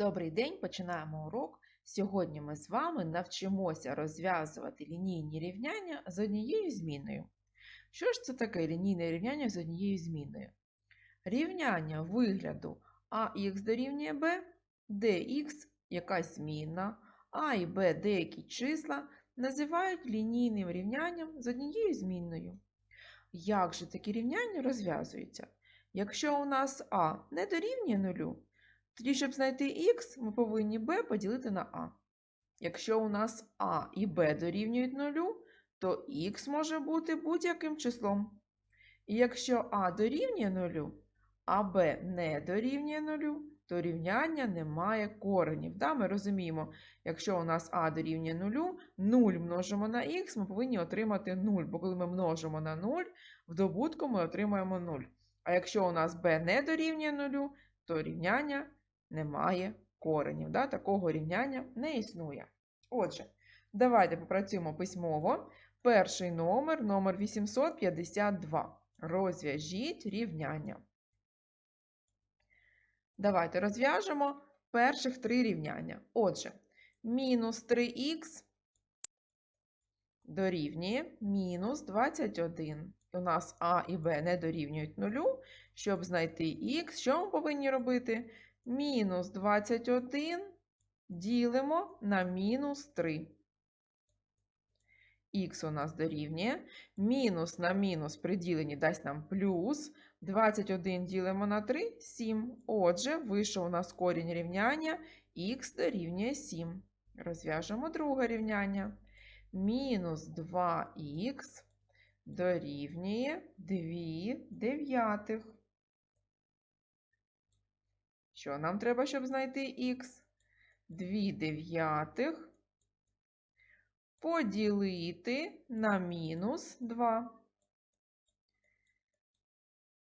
Добрий день, починаємо урок. Сьогодні ми з вами навчимося розв'язувати лінійні рівняння з однією зміною. Що ж це таке лінійне рівняння з однією зміною? Рівняння вигляду ax дорівнює b, dx якась змінна, а і b деякі числа називають лінійним рівнянням з однією змінною. Як же такі рівняння розв'язуються? Якщо у нас а не дорівнює нулю, тоді, щоб знайти х, ми повинні b поділити на а. Якщо у нас а і b дорівнюють нулю, то х може бути будь-яким числом. І якщо а дорівнює нулю, а b не дорівнює нулю, то рівняння не має коренів. Да? Ми розуміємо, якщо у нас а дорівнює нулю, 0 множимо на х, ми повинні отримати 0, бо коли ми множимо на 0, в добутку ми отримаємо 0. А якщо у нас b не дорівнює нулю, то рівняння немає коренів. Да? Такого рівняння не існує. Отже, давайте попрацюємо письмово. Перший номер, номер 852. Розв'яжіть рівняння. Давайте розв'яжемо перших три рівняння. Отже, мінус 3х дорівнює мінус 21. У нас а і b не дорівнюють нулю. Щоб знайти х, що ми повинні робити? Мінус 21 ділимо на мінус 3. Х у нас дорівнює. Мінус на мінус при діленні дасть нам плюс. 21 ділимо на 3 – 7. Отже, вийшов у нас корінь рівняння х дорівнює 7. Розв'яжемо друге рівняння. Мінус 2х дорівнює 2 дев'ятих. Що нам треба, щоб знайти х? 2 дев'ятих поділити на мінус 2.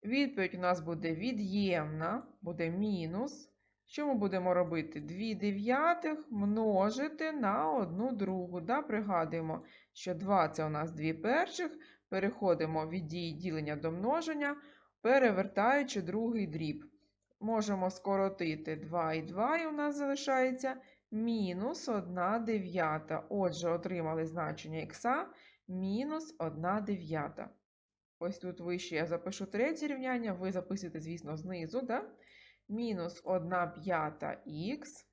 Відповідь у нас буде від'ємна, буде мінус. Що ми будемо робити? 2 дев'ятих множити на 1 другу. Да? Пригадуємо, що 2 це у нас 2 перших. Переходимо від дії ділення до множення, перевертаючи другий дріб. Можемо скоротити 2 і 2, і у нас залишається мінус 1 дев'ята. Отже, отримали значення х мінус 1 дев'ята. Ось тут вище я запишу третє рівняння, ви записуєте, звісно, знизу. Да? Мінус 1 п'ята х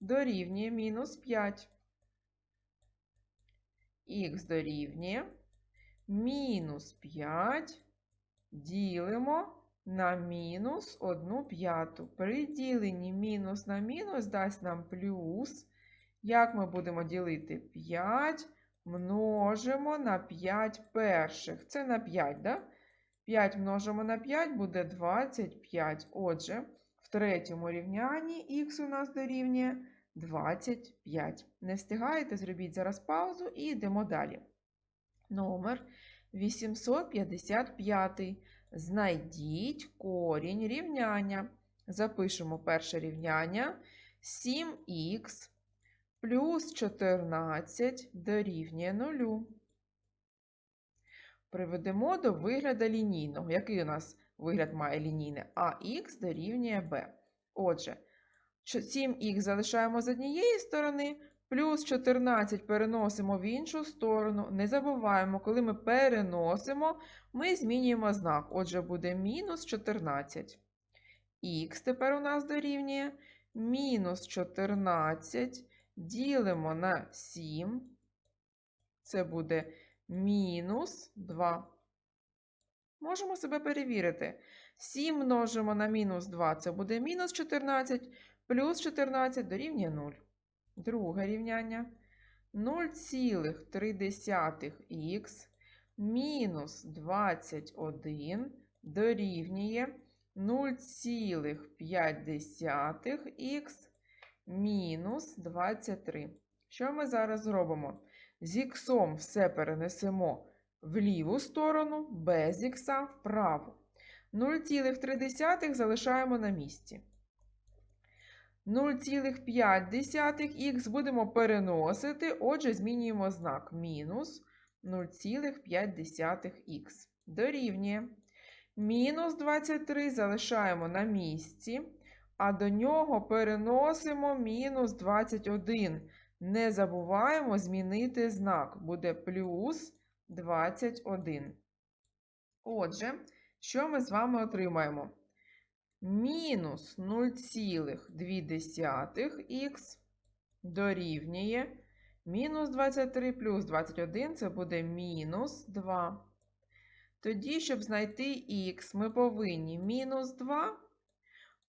дорівнює мінус 5. Х дорівнює мінус 5 ділимо на мінус 1 п'яту. При діленні мінус на мінус дасть нам плюс. Як ми будемо ділити 5? Множимо на 5 перших. Це на 5, да? 5 множимо на 5 буде 25. Отже, в третьому рівнянні х у нас дорівнює 25. Не встигаєте, зробіть зараз паузу і йдемо далі. Номер 855. Знайдіть корінь рівняння. Запишемо перше рівняння 7х плюс 14 дорівнює 0. Приведемо до вигляду лінійного. Який у нас вигляд має лінійне? АХ дорівнює b. Отже, 7х залишаємо з однієї сторони, плюс 14 переносимо в іншу сторону. Не забуваємо, коли ми переносимо, ми змінюємо знак. Отже, буде мінус 14. Х тепер у нас дорівнює мінус 14 ділимо на 7. Це буде мінус 2. Можемо себе перевірити. 7 множимо на мінус 2, це буде мінус 14, плюс 14 дорівнює 0. Друге рівняння. 0,3х мінус 21 дорівнює 0,5х мінус 23. Що ми зараз зробимо? З іксом все перенесемо в ліву сторону, без ікса вправо. 0,3 залишаємо на місці. 0,5х будемо переносити, отже, змінюємо знак мінус 0,5х. Дорівнює. Мінус 23 залишаємо на місці. а до нього переносимо мінус 21. Не забуваємо змінити знак. Буде плюс 21. Отже, що ми з вами отримаємо? Мінус 0,2х дорівнює мінус 23 плюс 21 це буде мінус 2. Тоді, щоб знайти х, ми повинні мінус 2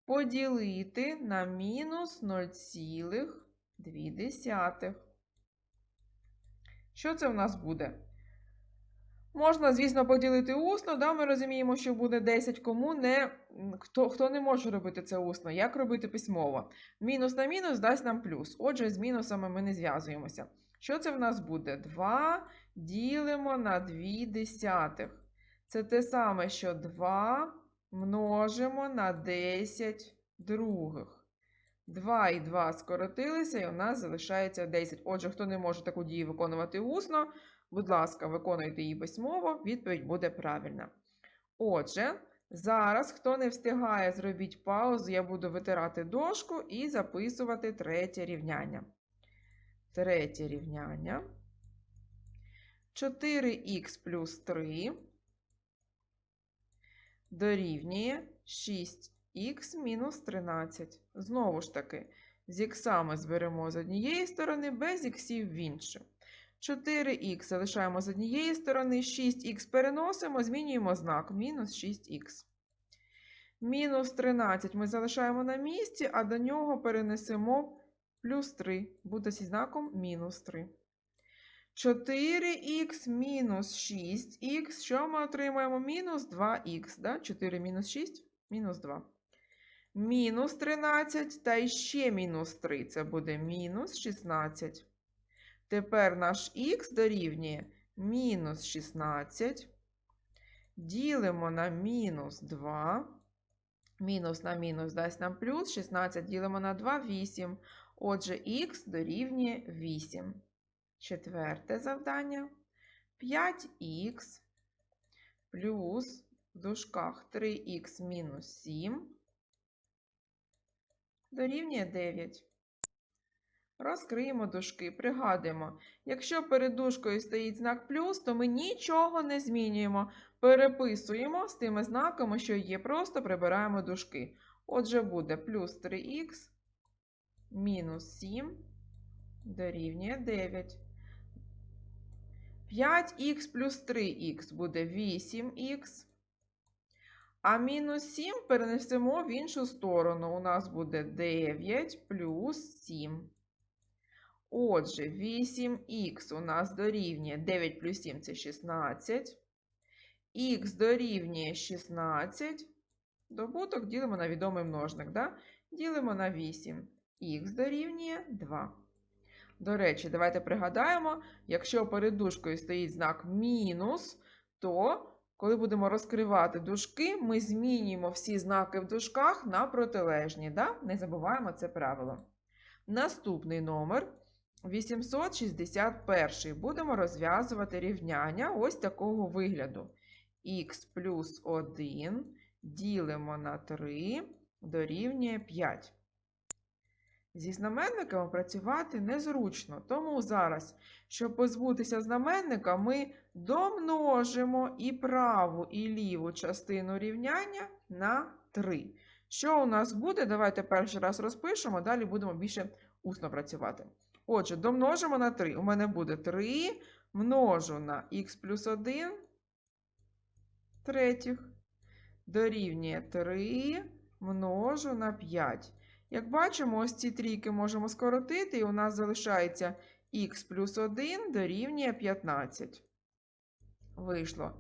поділити на мінус 0,2. Що це в нас буде? Можна, звісно, поділити усно, да, ми розуміємо, що буде 10, кому не, хто, хто не може робити це усно. Як робити письмово? Мінус на мінус дасть нам плюс. Отже, з мінусами ми не зв'язуємося. Що це в нас буде? 2 ділимо на 2 десятих. Це те саме, що 2 множимо на 10 других. 2 і 2 скоротилися, і у нас залишається 10. Отже, хто не може таку дію виконувати усно, будь ласка, виконуйте її письмово, відповідь буде правильна. Отже, зараз, хто не встигає, зробіть паузу, я буду витирати дошку і записувати третє рівняння. Третє рівняння. 4х плюс 3 дорівнює 6х мінус 13. Знову ж таки, з іксами зберемо з однієї сторони, без іксів в іншу. 4х залишаємо з однієї сторони, 6х переносимо, змінюємо знак мінус 6х. Мінус 13 ми залишаємо на місці, а до нього перенесемо плюс 3. Буде зі знаком мінус 3. 4х мінус 6х. Що ми отримаємо? Мінус 2х. Да? 4 мінус 6 мінус 2. Мінус 13 та ще мінус 3. Це буде мінус 16. Тепер наш х дорівнює мінус 16. Ділимо на мінус 2. Мінус на мінус дасть нам плюс. 16 ділимо на 2 8. Отже, х дорівнює 8. Четверте завдання. 5х плюс в дужках 3х мінус 7 дорівнює 9. Розкриємо дужки, пригадуємо, якщо перед дужкою стоїть знак плюс, то ми нічого не змінюємо. Переписуємо з тими знаками, що є, просто прибираємо дужки. Отже, буде плюс 3х мінус 7 дорівнює 9. 5х плюс 3х буде 8х. А мінус 7 перенесемо в іншу сторону. У нас буде 9 плюс 7. Отже, 8х у нас дорівнює 9 плюс 7 це 16. Х дорівнює 16. Добуток ділимо на відомий множник. Да? Ділимо на 8. Х дорівнює 2. До речі, давайте пригадаємо, якщо перед дужкою стоїть знак мінус, то коли будемо розкривати дужки, ми змінюємо всі знаки в дужках на протилежні. Да? Не забуваємо це правило. Наступний номер 861. Будемо розв'язувати рівняння ось такого вигляду. х плюс 1 ділимо на 3 дорівнює 5. Зі знаменниками працювати незручно, тому зараз, щоб позбутися знаменника, ми домножимо і праву, і ліву частину рівняння на 3. Що у нас буде? Давайте перший раз розпишемо, далі будемо більше усно працювати. Отже, домножимо на 3. У мене буде 3 множу на х плюс 1 третіх. Дорівнює 3 множу на 5. Як бачимо, ось ці трійки можемо скоротити, і у нас залишається х плюс 1 дорівнює 15. Вийшло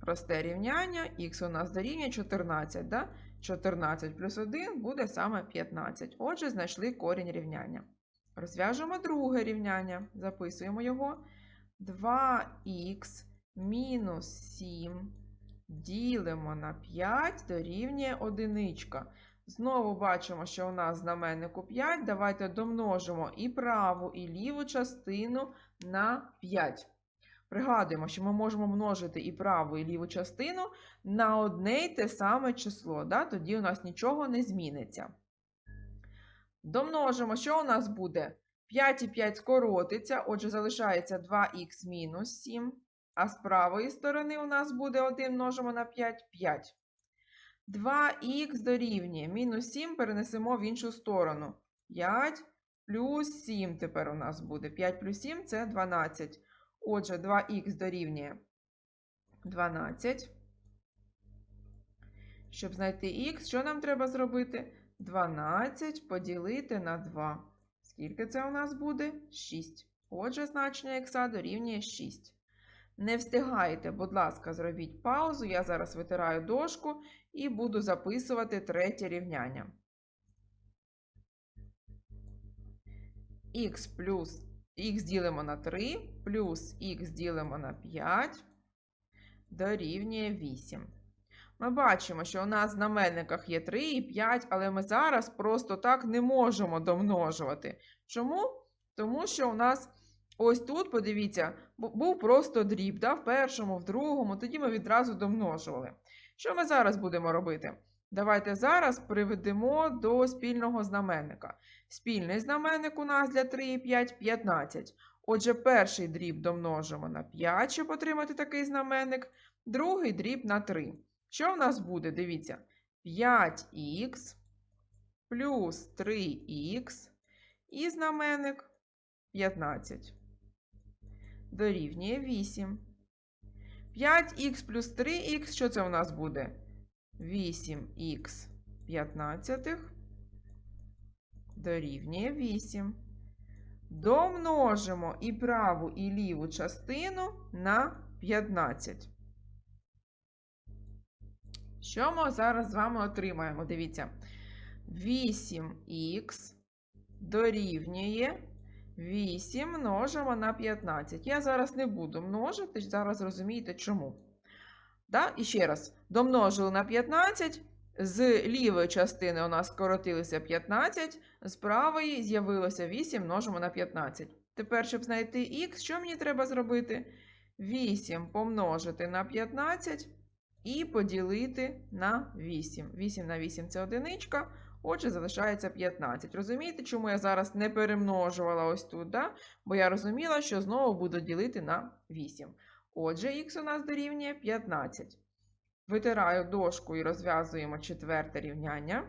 просте рівняння, х у нас дорівнює 14. Да? 14 плюс 1 буде саме 15. Отже, знайшли корінь рівняння. Розв'яжемо друге рівняння. Записуємо його. 2х мінус 7 ділимо на 5 дорівнює 1. Знову бачимо, що у нас знаменнику 5. Давайте домножимо і праву, і ліву частину на 5. Пригадуємо, що ми можемо множити і праву, і ліву частину на одне й те саме число. Да? Тоді у нас нічого не зміниться. Домножимо, що у нас буде? 5 і 5 скоротиться, отже, залишається 2х мінус 7. А з правої сторони у нас буде 1 множимо на 5 5. 2х дорівнює мінус 7 перенесемо в іншу сторону. 5 плюс 7 тепер у нас буде. 5 плюс 7 це 12. Отже, 2х дорівнює 12. Щоб знайти х, що нам треба зробити? 12 поділити на 2. Скільки це у нас буде? 6. Отже, значення х дорівнює 6. Не встигаєте, будь ласка, зробіть паузу. Я зараз витираю дошку і буду записувати третє рівняння. х плюс х ділимо на 3, плюс х ділимо на 5 дорівнює 8. Ми бачимо, що у нас в знаменниках є 3 і 5, але ми зараз просто так не можемо домножувати. Чому? Тому що у нас ось тут, подивіться, був просто дріб, да? в першому, в другому, тоді ми відразу домножували. Що ми зараз будемо робити? Давайте зараз приведемо до спільного знаменника. Спільний знаменник у нас для 3 і 5 – 15. Отже, перший дріб домножимо на 5, щоб отримати такий знаменник, другий дріб на 3. Що в нас буде? Дивіться. 5х плюс 3х і знаменник 15. Дорівнює 8. 5х плюс 3х, що це у нас буде? 8х 15 дорівнює 8. Домножимо і праву, і ліву частину на 15. Що ми зараз з вами отримаємо? Дивіться. 8х дорівнює 8 множимо на 15. Я зараз не буду множити, зараз розумієте чому. Да? І ще раз, домножили на 15. З лівої частини у нас скоротилося 15, з правої з'явилося 8 множимо на 15. Тепер, щоб знайти х, що мені треба зробити? 8 помножити на 15 і поділити на 8. 8 на 8 це одиничка, отже, залишається 15. Розумієте, чому я зараз не перемножувала ось тут? Да? Бо я розуміла, що знову буду ділити на 8. Отже, х у нас дорівнює 15. Витираю дошку і розв'язуємо четверте рівняння.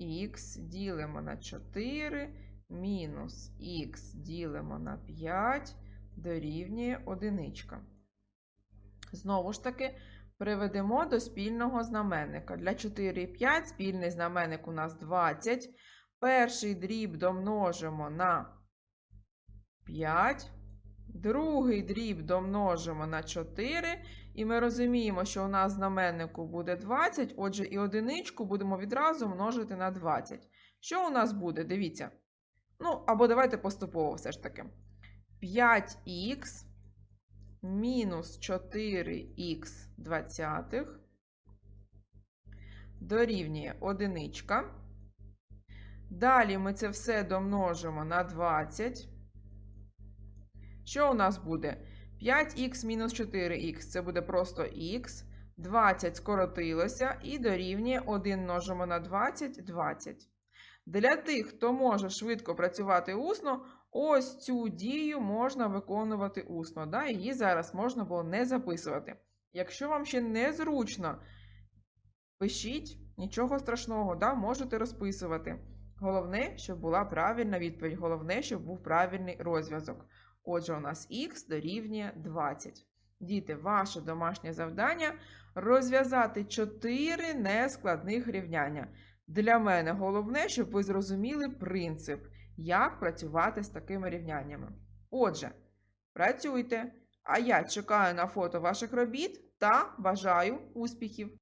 Х ділимо на 4, мінус х ділимо на 5 дорівнює одиничка. Знову ж таки, приведемо до спільного знаменника. Для 4 і 5 спільний знаменник у нас 20. Перший дріб домножимо на 5. Другий дріб домножимо на 4, і ми розуміємо, що у нас знаменнику буде 20, отже, і одиничку будемо відразу множити на 20. Що у нас буде? Дивіться. Ну, або давайте поступово все ж таки. 5х мінус 4х двадцятих дорівнює одиничка. Далі ми це все домножимо на 20. Що у нас буде? 5х мінус 4х це буде просто х. 20 скоротилося і дорівнює 1 множимо на 20 20. Для тих, хто може швидко працювати усно, ось цю дію можна виконувати усно. Да? Її зараз можна було не записувати. Якщо вам ще незручно, пишіть, нічого страшного, да? можете розписувати. Головне, щоб була правильна відповідь. Головне, щоб був правильний розв'язок. Отже, у нас х дорівнює 20. Діти, ваше домашнє завдання розв'язати 4 нескладних рівняння. Для мене головне, щоб ви зрозуміли принцип, як працювати з такими рівняннями. Отже, працюйте, а я чекаю на фото ваших робіт та бажаю успіхів!